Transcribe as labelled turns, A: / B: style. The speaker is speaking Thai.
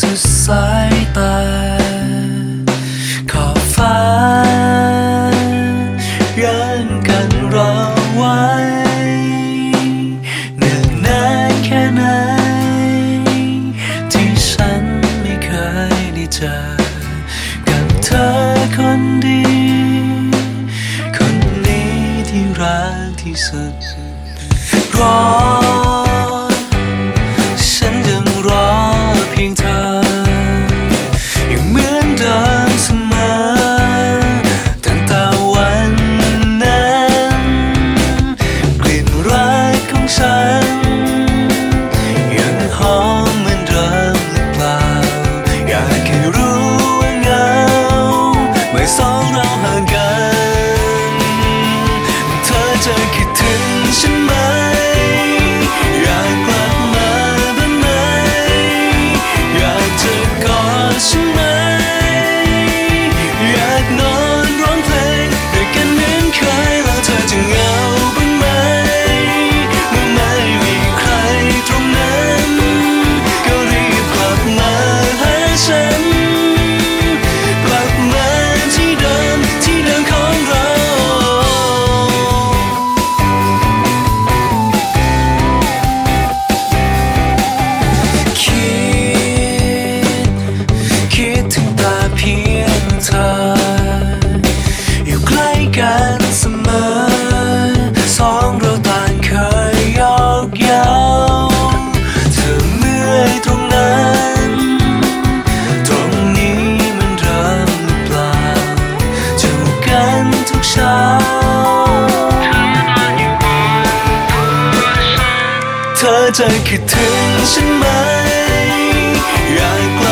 A: สุดสายตา ขอบฟ้ายันกันรอไว้เนื่องนานแค่ไหน ที่ฉันไม่เคยได้เจอ กับเธอคนดี คนนี้ที่รักที่สุดรอ Sống. เธอ อยู่ใกล้กันเสมอ สองเราต่างเคยยอกเยาวเธอเหนื่อยตรงนั้น ตรงนี้มันเริ่มหรือเปล่าจูกันทุกเช้าเธอจะคิดถึงฉันไหมอยากกลับ